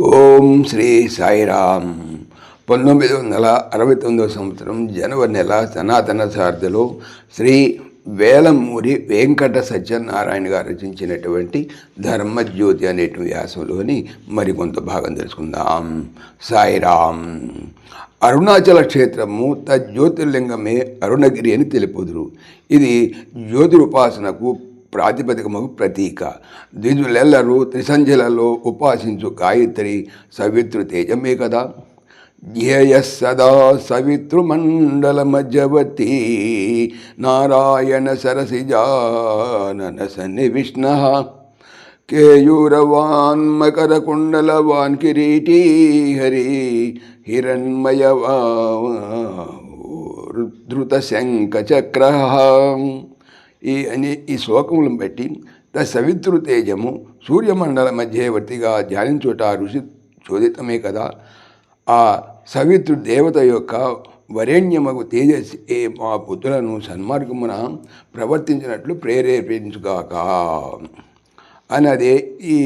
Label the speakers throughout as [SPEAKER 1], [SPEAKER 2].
[SPEAKER 1] ఓం శ్రీ సాయిరామ్. పంతొమ్మిది వందల అరవై తొమ్మిదవ సంవత్సరం జనవరి నెల సనాతన సారథిలో శ్రీ వేలమూరి వెంకట సత్యనారాయణ గారు రచించినటువంటి ధర్మజ్యోతి అనేటువంటి వ్యాసంలోని మరికొంత భాగం తెలుసుకుందాం. సాయిరామ్. అరుణాచల క్షేత్రము తజ్యోతిర్లింగమే అరుణగిరి అని తెలుపుదురు. ఇది జ్యోతిరుపాసనకు ప్రాతిపదికముకు ప్రతీక. ద్విజులెల్లరూ త్రిసంధ్యలలో ఉపాసించు గాయత్రి సవిత్రు తేజమే కదా. ధ్యేయ సదా సవితృమండల మధ్యవర్తి నారాయణ సరసిజానన సన్నివిష్ణ. కేయూరవాన్ మకర కుండలవాన్ కిరీటీ హరి హిరణ్మయవా ధృత శంఖ చక్ర ఈ అని ఈ శ్లోకములను బట్టి త తేజము సూర్యమండల మధ్యవర్తిగా ధ్యానించుట ఋషి చోదితమే కదా. ఆ సవిత్రు దేవత యొక్క వరేణ్యమగు తేజస్సి ఏ మా పుత్రులను సన్మార్గమున ప్రవర్తించినట్లు ప్రేరేపించుగాక. అన్నదే ఈ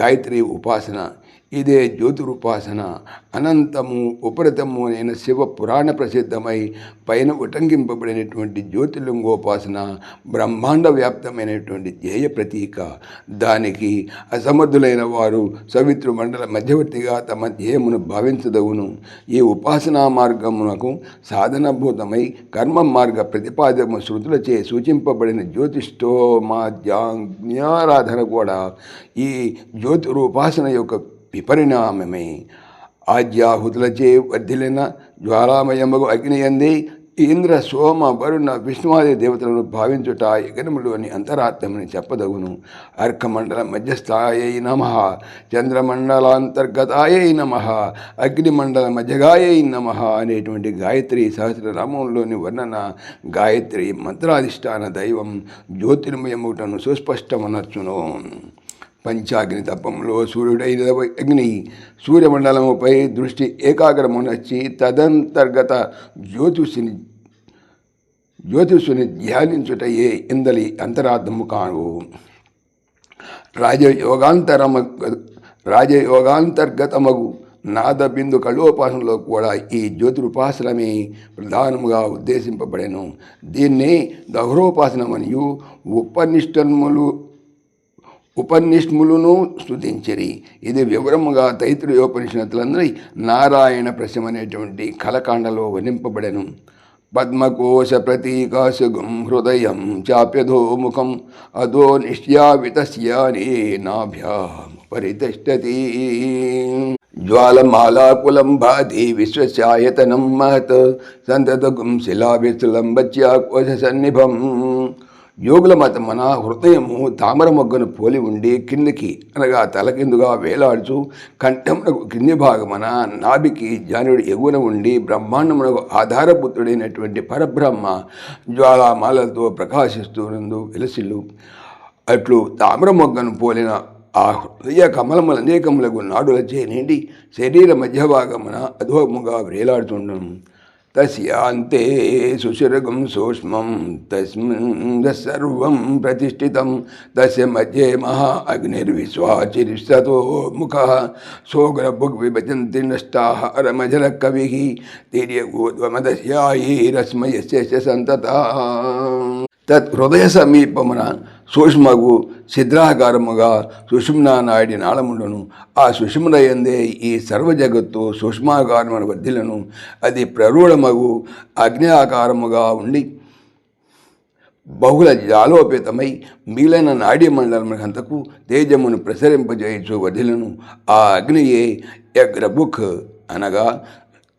[SPEAKER 1] గాయత్రి ఉపాసన ఇదే జ్యోతిరుపాసన అనంతము ఉపరితము అయిన శివ పురాణ ప్రసిద్ధమై పైన ఉటంకింపబడినటువంటి జ్యోతిలింగోపాసన బ్రహ్మాండ వ్యాప్తమైనటువంటి ధ్యేయ ప్రతీక. దానికి అసమర్థులైన వారు సవిత్రు మండల మధ్యవర్తిగా తమ ధ్యేయమును భావించదవును ఈ ఉపాసనా మార్గమునకు సాధనభూతమై కర్మ మార్గ ప్రతిపాదము శృతులచే సూచింపబడిన జ్యోతిష్టోమాధ్యారాధన కూడా ఈ జ్యోతిరూపాసన యొక్క విపరిణామమే. ఆజ్యాహుతులచే వర్ధిలిన జ్వాలామయమగు అగ్ని అంది ఇంద్ర సోమ వరుణ విష్ణువాది దేవతలను భావించుట యగనములోని అంతరాత్మని చెప్పదగును. అర్కమండల మధ్యస్థాయై నమ చంద్రమండలాంతర్గతాయై నమ అగ్నిమండల మధ్యగాయై నమ అనేటువంటి గాయత్రి సహస్రనామంలోని వర్ణన గాయత్రి మంత్రాధిష్టాన దైవం జ్యోతిర్మయముటను సుస్పష్టమనర్చును. పంచాగ్ని తపంలో సూర్యుడైన అగ్ని సూర్యమండలముపై దృష్టి ఏకాగ్రమునొచ్చి తదంతర్గత జ్యోతిషుని జ్యోతిషుని ధ్యానించుటయే ఇందలి అంతరార్థము కాను రాజయోగాంతరమ రాజయోగాంతర్గతమగు నాద బిందు కళోపాసనలో కూడా ఈ జ్యోతిరుపాసనమే ప్రధానముగా ఉద్దేశింపబడెను. దీన్ని దహ్రోపాసనమనియు. ఉపనిష్టములు ఉపనిష్ములను స్తుతించిరి. ఇది వివరముగా తైత్రయోపనిషత్తులందరి నారాయణ ప్రశ్నమనేటువంటి కలకాండలో వర్ణింపబడెను. పద్మకోశ ప్రతీకాశుగం హృదయం చాప్యధోముఖం అధో నిశ్యావితస్యానే పరితిష్టతి. జ్వాలమాలాకులం భాతి విశ్వశాయతనం మహత్ సంతతగుం శిలావిశులం బచ్యాకోశ సన్నిభం యోగుల మతమన హృదయము తామర మొగ్గను పోలి ఉండి కిందికి అనగా తలకిందుగా వేలాడుచు కంఠమునకు కింది భాగమన నాభికి జానుడు ఎగువన ఉండి బ్రహ్మాండమునకు ఆధారపుత్రుడైనటువంటి పరబ్రహ్మ జ్వాలామాలతో ప్రకాశిస్తున్నందు వెలసిల్లు. అట్లు తామర మొగ్గను పోలిన ఆ హృదయ కమలముల అనేకములకు నాడులచే నిండి శరీర మధ్య భాగమున అధోముగా వేలాడుతుండను. तस्यान्ते सुशिरगं सूक्ष्मं, तस्मिन् सर्वं प्रतिष्ठितं, तस्य मध्ये महा अग्निर्विश्वाचिरिसतो मुखः। सोग्रभुग्विभजन्ति नष्टाः रमजलकविः तिर्यगोद्वमदस्यायैरस्मयस्य च सन्तता తత్ హృదయ సమీపమున సూక్ష్మగు సిద్రాకారముగా సుషుమ్నా నాయుడి నాళముండును. ఆ సుషుమ్న ఎందే ఈ సర్వ జగత్తు సూక్ష్మాకారమున వర్ధిలను అది ప్రరూఢమగు అగ్ని ఆకారముగా ఉండి బహుళ జాలోపేతమై మిగిలిన నాడీ మండలమునంతకు తేజమును ప్రసరింపజేయచ్చు వదిలను ఆ అగ్నియే యగ్రబుక్ అనగా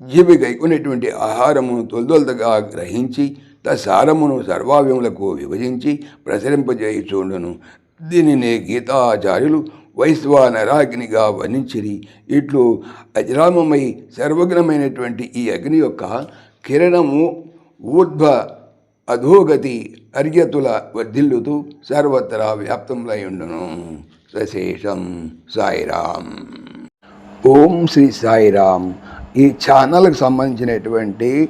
[SPEAKER 1] జీవి గైకునేటువంటి ఆహారమును తొలదొలతగా గ్రహించి తసారమును సర్వావ్యములకు విభజించి ప్రసరింపజేయుచుండును. దీనిని గీతాచార్యులు వైశ్వానరాగ్నిగా వర్ణించిరి. ఇట్లు అజరామమై సర్వజ్ఞమైనటువంటి ఈ అగ్ని యొక్క కిరణము ఊర్ధ్వ అధోగతి అర్యతుల వర్ధిల్లుతూ సర్వత్రా వ్యాప్తములై సశేషం సాయిరామ్. ఓం శ్రీ సాయిరామ్. ఈ ఛానల్కి సంబంధించినటువంటి